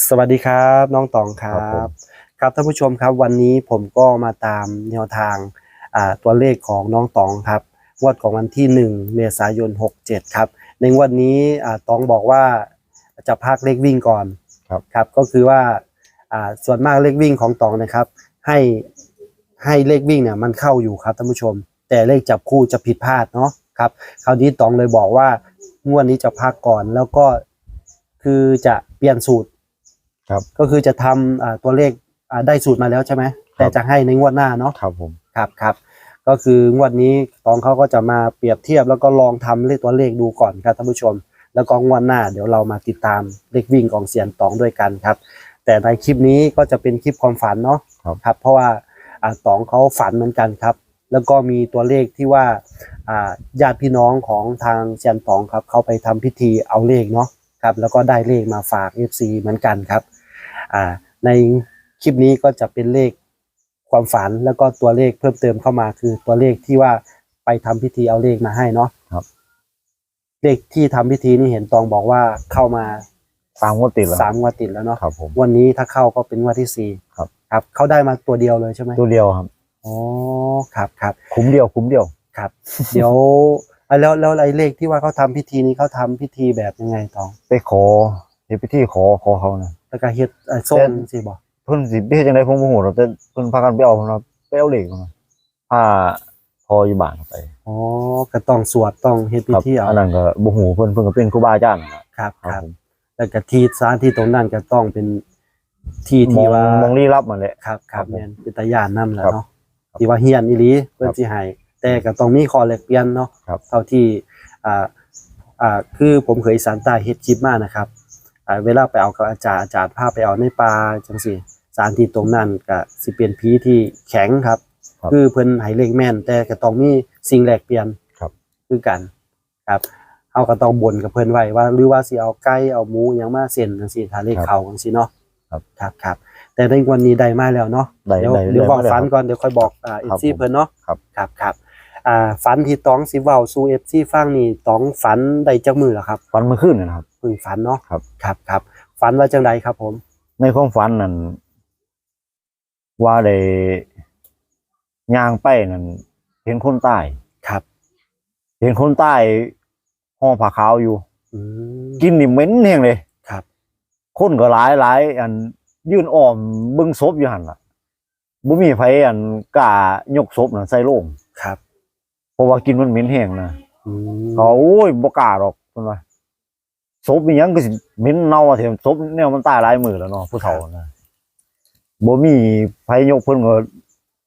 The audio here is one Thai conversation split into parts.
สวัสดีครับน้องตองครัครับบ ผม ครับท่านผู้ชมครับวันนี้ผมก็มาตามแนวทางอ่าตัวเลขของน้องตองครับงวดของวันที่ 1 เมษายน 67 ครับ ในงวดนี้อ่าตองบอกว่าจะพักเลขวิ่งก่อนครับ ครับก็คือว่าอ่าส่วนมากเลขวิ่งของตองนะครับ ให้ให้เลขวิ่งเนี่ยมันเข้าอยู่ครับท่านผู้ชม แต่เลขจับคู่จะผิดพลาดเนาะครับ คราวนี้ตองเลยบอกว่างวดนี้จะพักก่อนแล้วก็คือจะเปลี่ยนสูตร ครับ ก็คือจะทำอ่าตัวเลขอ่าได้สูตรมาแล้วใช่ไหมแต่จะให้ในงวดหน้าเนาะครับผมครับครับก็คืองวดนี้ตองเขาก็จะมาเปรียบเทียบแล้วก็ลองทำเลขตัวเลขดูก่อนครับท่านผู้ชม แล้วก็งวดหน้าเดี๋ยวเรามาติดตามเลขวิ่งของเสียนตองด้วยกันครับ แต่ในคลิปนี้ก็จะเป็นคลิปความฝันเนาะครับครับ เพราะว่าอ่าตองเขาฝันเหมือนกันครับ แล้วก็มีตัวเลขที่ว่าอ่าญาติพี่น้องของทางเซียนตองครับเขาไปทำพิธีเอาเลขเนาะ ครับแล้วก็ได้เลขมาฝาก FC เหมือนกันครับอ่าในคลิปนี้ก็จะเป็นเลขความฝันแล้วก็ตัวเลขเพิ่มเติมเข้ามาคือตัวเลขที่ว่าไปทำพิธีเอาเลขมาให้เนาะครับ เลขที่ทำพิธีนี่เห็นตองบอกว่าเข้ามาตามงวดติดแล้วสามงวดติดแล้วเนาะครับผมวันนี้ถ้าเข้าก็เป็นงวดที่สี่ครับ ครับเขาได้มาตัวเดียวเลยใช่ไหมตัวเดียวครับอ๋อครับครับคุ้มเดียวคุ้มเดียวครับ เดี๋ยวอะ แล้วแล้วไอ้เลขที่ว่าเขาทำพิธีนี้เขาทำพิธีแบบยังไงตองไปขอเฮ็ดพิธีขอขอเขานะ แล้วก็เฮ็ดเอ่อส้มสิบอกเพิ่นสิไปเฮ็ดจังไดผมบ่ฮู้หรอกแต่เพิ่นพากันไปเอาเนาะไปเอาเหล็กมาผ้าพออยู่บ้านไปอ๋อก็ต้องสวดต้องเฮ็ดพิครับธีเอาอันนั้นก็บ่ฮู้เพิ่นเพิ่นก็เป็นครูบาอาจารย์นั่นล่ะครับครับครับผมแล้วก็ที่สถานที่ตรงนั้นก็ต้องเป็นที่มอที่งว่ามองลี้ลับมาแหละ ครับคครัรับบผมแม่นเป็นตาย่านนํแหละครับเนาะที่ว่าเฮียนอีหลีเพิ่นครับสิให้ แต่ก็ต้องมีข้อแลกเปลี่ยนเนาะครับ เท่าที่อ่าอ่าคือผมเคยสานใต้เฮ็ดคลิปมานะครับอ่าเวลาไปเอากับอาจารย์อาจารย์พาไปเอาในป่าจังซี่สถานที่ตรงนั้นก็สิเป็นผีที่แข็งครับ ครับคือเพิ่นให้เลขแม่น แต่ก็ต้องมีสิ่งแลกเปลี่ยนครับ คือกันครับเฮาก็ต้องบ่นกับเพิ่นไว้ว่า หรือว่าสิเอาไก่เอาหมูหยังมาเส้นจังซี่ถ้าเลขเข้าจังซี่เนาะครับ ครับครับ แต่ในวันนี้ได้มาแล้วเนาะ ได้เดี๋ยวได้เดี๋ยวได้บอกมาแล้วฝันครับ ก่อนเดี๋ยวค่อยบอกอ่าครับ FC ผมเพิ่นเนาะครับ ครับครับ อ่าฝันที่ต้องสิเว้าสู่ FC ฟังนี่ต้องฝันได้จักมือแล้วครับฝันเมื่อคืนนนนะครับ เพิ่งฝันเนาะครับ ครับครับฝันว่าจังไดครับผม ในความฝันนั่นว่าได้ย่างไปนั่นเห็นคนใต้ครับ เห็นคนใต้ห่อผ้าขาวอยู่ อืม กินนี่เหม็นแห้งเลยครับ คนก็หลายหลายอันยื่นอ้อมเบิ่งศพอยู่หั่นล่ะบ่มีไผอันกล้ายกศพน่ะใส่โลง ครับ เพราะว่ากินมันเหม็นแห้งนะอืมเขาโอ้ยบ่กล้าหรอกเพิ่นว่าศพมีหยังก็สิเหม็นเน่าอะเถอะศพแนวมันตายหลายมื้อแล้วเนาะผู้เฒ่านะบ่มีไผยกเพิ่นก็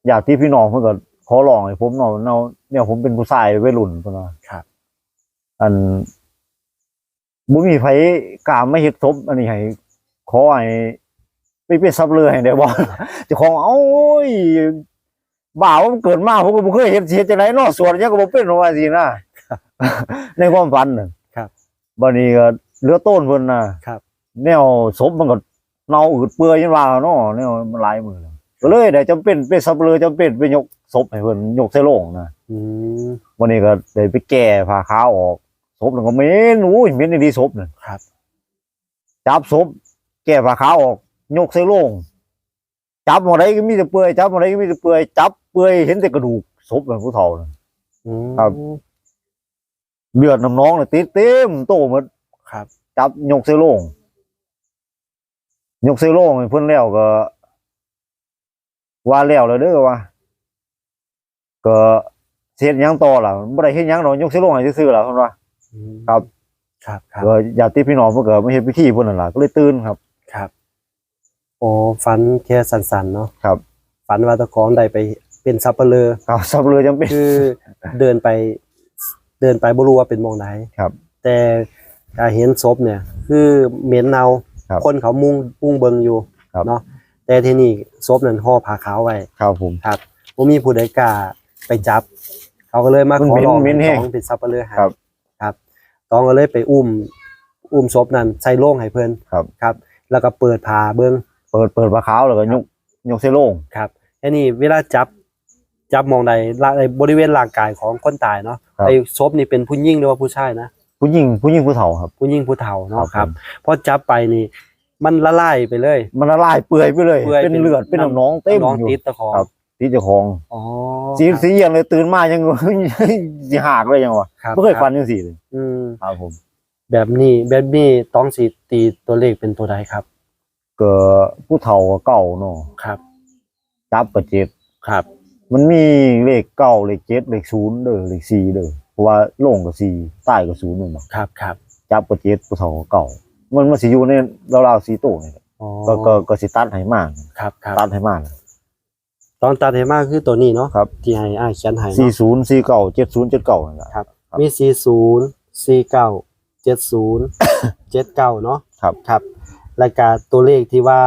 ญาติพี่น้องเพิ่นก็ขอร้องให้ผมเนาะเนาะเนี่ยผมเป็นผู้ชายวัยรุ่นเพิ่นว่าครับ อันบ่มีไผกล้ามาเฮ็ดศพอันนี้ให้ขอให้ไปเป็นซับเลยให้ได้บ่เจ้าของเอ้าโอ้ย บ่าวมันเกิดมาผมก็บ่เคยเฮ็ดสิเฮ็ดจังไดเนาะสวดหยังก็บ่เป็นว่าสินะในความฝันน่ะครับบัดนี้ก็เหลือต้นเพิ่นน่ะครับ แนวศพมันก็เน่าอืดเปื่อยจังว่าเนาะแนวมันหลายมื้อแล้วก็เลยได้จำเป็นเป็นซับเลยจำเป็นไปยกศพให้เพิ่นยกใส่โลงนะอืมวันนี้ก็ได้ไปแก้ผ้าขาวออกศพนั่นก็เหม็นอุ้ยเหม็นดีศพนั่นครับ จับศพแก้ผ้าขาวออกยกใส่โลงจับหมดไดก็มีแต่เปื่อยจับหมดไดก็มีแต่เปื่อยจับ เปื่อยเห็นแต่กระดูกศพนั่นผู้เฒ่านั่นอืมครับ เลือดน้ำน้องน่ะติดเต็มโตหมดครับจับยกใส่โลงยกใส่โลงให้เพิ่นแล้วก็ ว่าแล้วแล้วเด้อว่าก็เฮ็ดหยังต่อล่ะบ่ได้เฮ็ดหยังดอกยกใส่โลงให้ซื่อๆล่ะเพิ่นว่า อืมครับ ครับครับก็ญาติพี่น้องเพิ่นก็มาเฮ็ดพิธีเพิ่นนั่นล่ะก็เลยตื่นครับ ครับ โอ้ฝันแค่สั้นๆเนาะครับ ฝันว่าตะของได้ไป เป็นซับเปลือครับสับเลยจำเป็นคือเดินไป เดินไปบ่รู้ว่าเป็นหมองไหน ครับ แต่การเห็นศพเนี่ย คือเหม็นเนาครับคนเขามุ่งมุ่งเบิงอยู่ครับ เนาะแต่ที่นี่ศพนั้นห่อผ้าขาวไว้ครับผม ครับบ่มีผู้ใดกล้าไปจับ เขาก็เลยมามันขอเหม็นร้องเหม็นแห้ให้งตองเป็นซับเปลือให้ครับ ครับตองก็เลยไปอุ้ม อุ้มศพนั้นใส่โล่งให้เพิ่นครับ ครับ แล้วก็เปิดผ้าเบิ่งเปิดเปิดผ้าขาวแล้วก็ยกยกใส่โลงครับแค่นี้เวลาจับ จับมองใดละในบริเวณร่างกายของคนตายเนาะครับ ไอ้ศพนี่เป็นผู้หญิงหรือว่าผู้ชายนะผู้หญิงผู้หญิงผู้เฒ่าครับ ผู้หญิงผู้เฒ่าเนาะคครัรับบ พอจับไปนี่ มันละลายไปเลย มันละลายเปื่อยไปเลยปื่อยเป็นเลือดเป็นน้องๆเต็มน้องอยู่ ติดตะของครับ ที่เจ้าของอ๋อสีครับ สีอย่างเลยตื่นมายัง สิหักเลยยังวะครับ ไม่เคยฟันยังสีเลยอืมครับผม แบบนี้แบบนี้ต้องสิตีตัวเลขเป็นตัวใดครับ ก็ผู้เฒ่าก็เก่าเนาะครับ จับกระเจ็ดครับ มันมีเลขเก้าเลขเจ็ดเลขศูนย์เด้อเลขสี่เด้อเพราะว่าลงกับสี่ใต้กับศูนย์นี่เนาะครับครับจับกระเจ็ดผู้เฒ่าก็เก่ามันมันสิอยู่ในราวๆสี่ตัวนี่แหละอ๋อก็ก็ก็สิตัดให้มากครับครับตัดให้มากตอนตัดให้มากคือตัวนี้เนาะครับที่ให้อ้ายเขียนให้สี่เนาะศูนย์สี่เก้าเจ็ดศูนย์เจ็ดเก้านั่นแหละ ครับครับมีสี่ศูนย์สี่เก้าเจ็ดศูนย์เจ็ดเก้าเนาะครับ ครับ รายการตัวเลขที่ว่า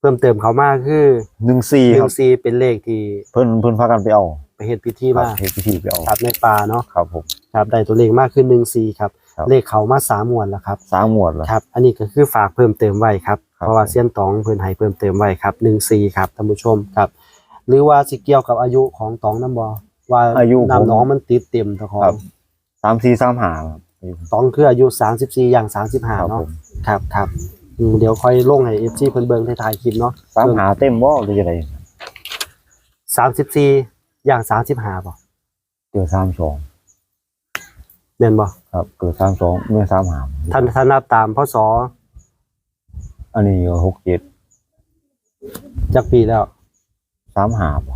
เพิ่มเติมเขามากคือหนึ่งสี่หคนึ่รับงสี่เป็นเลขที่เพิ่นเพิ่นพากันไปเอาไปเฮ็ดพิธีครัมาบเฮ็ดพิธีไปเอาครับในป่าเนาะครับผม ครับได้ตัวเลขมากขึ้นหนึ่งสี่ครับครับ เลขเขามาสามหมวดแล้วครับ สามหมวดแล้วครับ อันนี้ก็คือฝากเพิ่มเติมไว้ครับ ครับ เพราะว่าเส้ยนตองเพิ่นให้เพิ่มเติมไว้ครับหนึ่งสี่ครับท่านผู้ชมครับ หรือว่าสิเกี่ยวกับอายุของตองน้ำบอว่าอายุผมน้ำน้องมันติดเต็มตะขอครังบ สามสี่สามห้าครับตองคืออายุสามสิบสี่อย่างสามสิบห้าครับเนาะผม ครับครับ อืมเดี๋ยวค่อยลงให้เอฟซีเพิ่นเบิ่งถ่ายๆคลิปเนาะสามหาเต็มบ่หรือจะไรสามสิบสี่อย่างสามสิบห้าป่ะเกิดสามสองแม่นบ่ครับ เกิดสามสองเมื่อสามหาท่านท่านนับตามพศอันนี้ก็หกเจ็ดจักปีแล้วสามหาบ่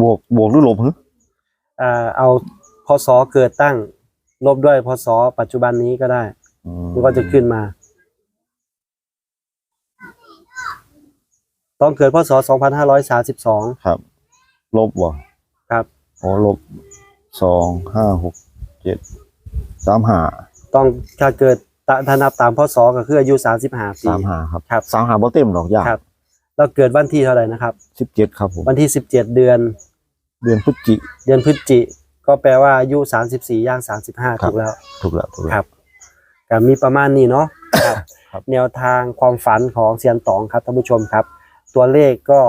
บวกบวกหรือลบฮึอ่าเอาพศเกิดตั้งลบด้วยพศปัจจุบันนี้ก็ได้อื มันก็จะขึ้นมา ต้องเกิดพศ2532ครับ ลบบ่ครับอ๋อลบสองห้าหกเจ็ดสามหาต้องถ้าเกิดตะถ้านับตามพศก็คืออายุ35ปี สามหาครับครับ สามหาบ่เต็มหรอกยากครับแล้วเกิดวันที่เท่าไหร่นะครับ สิบเจ็ดครับผมวันที่17เดือน เดือนพฤศจิ เดือนพฤศจิก็แปลว่าอายุ34ย่าง35ครับ ถูกแล้ว ถูกแล้วถูกแล้ว ครับ ก็มีประมาณนี้เนาะครับครับ แนวทางความฝันของเซียนตองครับท่านผู้ชมครับ ตัวเลขก็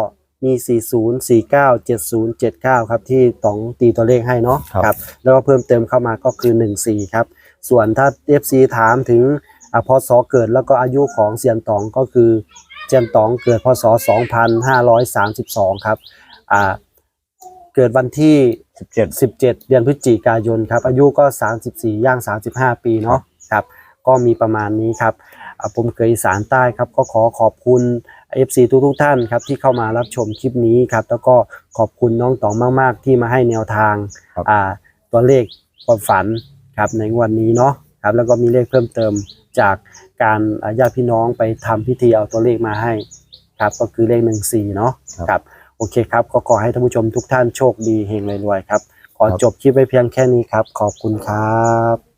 มี 40 49 70 79 ครับที่ตองตีตัวเลขให้เนาะครับ แล้วก็เพิ่มเติมเข้ามาก็คือ 14 ครับ ส่วนถ้า FC ถามถึงอพศเกิดแล้วก็อายุของเซียนตองก็คือเซียนตองเกิดพศ 2532 ครับอ่าเกิดวันที่สิบเจ็ด17 เดือนพฤศจิกายนครับ อายุก็ 34 ย่าง 35 ปีเนาะครับ ก็มีประมาณนี้ครับอ่าผมเคยอีสารใต้ครับ ก็ขอขอบคุณ FC ทุกทุกๆท่านครับที่เข้ามารับชมคลิปนี้ครับ แล้วก็ขอบคุณน้องต๋องมาก ๆ ที่มาให้แนวทางครับอ่าตัวเลขความฝันครับในวันนี้เนาะครับ แล้วก็มีเลขเพิ่มเติมจากการอ่าญาติพี่น้องไปทำพิธีเอาตัวเลขมาให้ครับ ก็คือเลข14เนาะครับครับโอเคครับ ก็ขอให้ท่านผู้ชมทุกท่านโชคดีเฮงรวยๆครับขอครับจบคลิปไว้เพียงแค่นี้ครับ ขอบคุณครับ